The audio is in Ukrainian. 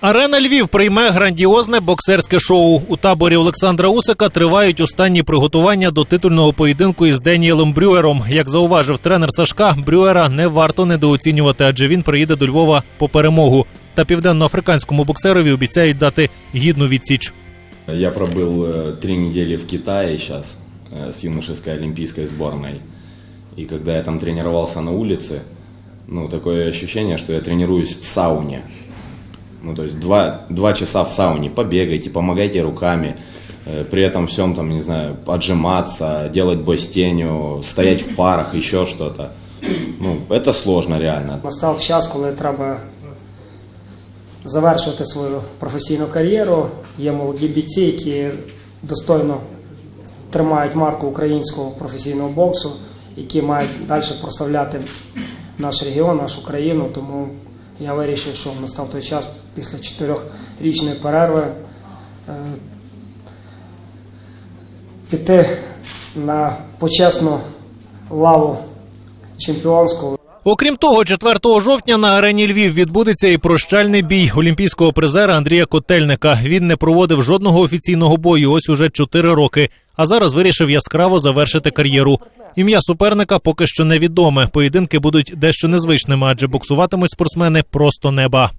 Арена Львів прийме грандіозне боксерське шоу. У таборі Олександра Усика тривають останні приготування до титульного поєдинку із Деніелем Брюером. Як зауважив тренер Сашка, Брюера не варто недооцінювати, адже він приїде до Львова по перемогу. Та південноафриканському боксерові обіцяють дати гідну відсіч. Я пробыл э, три недели в Китае сейчас э, с юношеской олимпийской сборной. И когда я там тренировался на улице, ну, такое ощущение, что я тренируюсь в сауне. Ну, то есть два, два часа в сауне, побегайте, помогайте руками, э, при этом всем, там, не знаю, отжиматься, делать бой с тенью, стоять в парах, еще что-то. Ну, это сложно реально. Настав час, коли треба завершувати свою професійну кар'єру. Є молоді бійці, які достойно тримають марку українського професійного боксу, які мають далі прославляти наш регіон, нашу країну. Тому я вирішив, що настав той час після чотирьохрічної перерви е, піти на почесну лаву чемпіонську. Окрім того, 4 жовтня на арені Львів відбудеться і прощальний бій олімпійського призера Андрія Котельника. Він не проводив жодного офіційного бою ось уже 4 роки. А зараз вирішив яскраво завершити кар'єру. Ім'я суперника поки що невідоме. Поєдинки будуть дещо незвичними, адже боксуватимуть спортсмени просто неба.